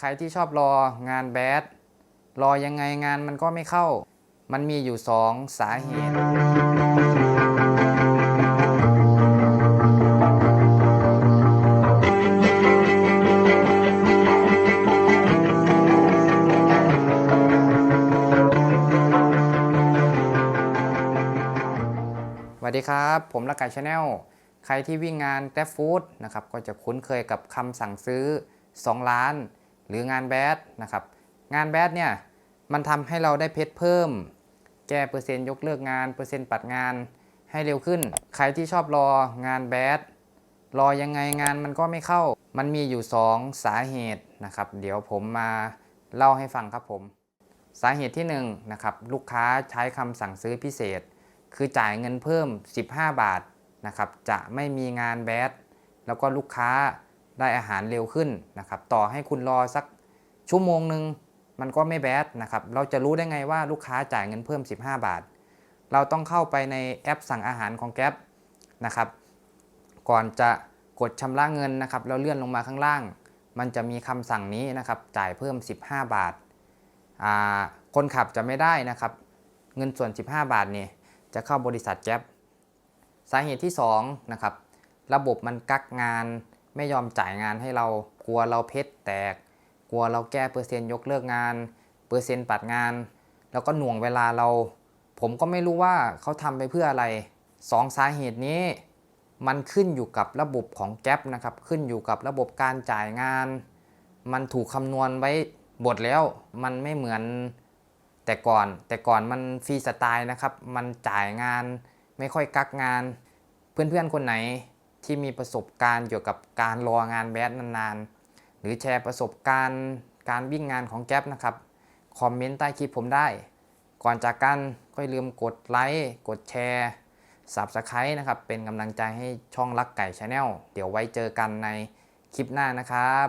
ใครที่ชอบรองานแบดรอยังไงงานมันก็ไม่เข้า มันมีอยู่สองสาเหตุ สวัสดีครับ ผมละไก่ชาแนล ใครที่วิ่งงาน g r a b Food นะครับ ก็จะคุ้นเคยกับคำสั่งซื้อ 2 ล้าน หรืองานแบดนะครับ งานแบดเนี่ยมันทำให้เราได้เพชรเพิ่ม แก้เปอร์เซ็นต์ยกเลิกงาน เปอร์เซ็นต์ปัดงานให้เร็วขึ้น ใครที่ชอบรองานแบดรอยังไงงานมันก็ไม่เข้า มันมีอยู่ 2 สาเหตุนะครับ เดี๋ยวผมมาเล่าให้ฟังครับผม สาเหตุที่1นงนะครับลูกค้าใช้คำสั่งซื้อพิเศษ คือจ่ายเงินเพิ่ม 15 บาทนะครับจะไม่มีงานแบดแล้วก็ลูกค้า ได้อาหารเร็วขึ้นนะครับ ต่อให้คุณรอสักชั่วโมงหนึ่งมันก็ไม่แบดนะครับ เราจะรู้ได้ไงว่าลูกค้าจ่ายเงินเพิ่ม 15 บาท เราต้องเข้าไปในแอปสั่งอาหารของแก๊ปนะครับ ก่อนจะกดชำระเงินนะครับแล้วเลื่อนลงมาข้างล่าง มันจะมีคำสั่งนี้นะครับ จ่ายเพิ่ม 15 บาทอ่าคนขับจะไม่ได้นะครับ เงินส่วน 15 บาทเนี่ยจะเข้าบริษัทแจ๊บสาเหตุที่2นะครับ ระบบมันกักงาน ไม่ยอมจ่ายงานให้เรากลัวเราเพชรแตก กลัวเราแก้เปอร์เซ็นต์ยกเลิกงาน เปอร์เซ็นต์ปัดงาน แล้วก็หน่วงเวลาเรา ผมก็ไม่รู้ว่าเขาทำไปเพื่ออะไรสองสาเหตุนี้ มันขึ้นอยู่กับระบบของแก๊ปนะครับขึ้นอยู่กับระบบการจ่ายงาน มันถูกคำนวณไว้บทแล้วมันไม่เหมือนแต่ก่อนแต่ก่อนมันฟรีสไตล์นะครับ มันจ่ายงานไม่ค่อยกักงาน เพื่อนๆคนไหน ที่มีประสบการณ์เกี่ยวกับการรองานแบดนานๆ หรือแชร์ประสบการณ์การวิ่งงานของแก๊ปนะครับ คอมเมนต์ใต้คลิปผมได้ ก่อนจากกันก็อย่าลืมกดไลค์ กดแชร์ Subscribe นะครับ เป็นกำลังใจให้ช่องรักไก่ชาแนล เดี๋ยวไว้เจอกันในคลิปหน้านะครับ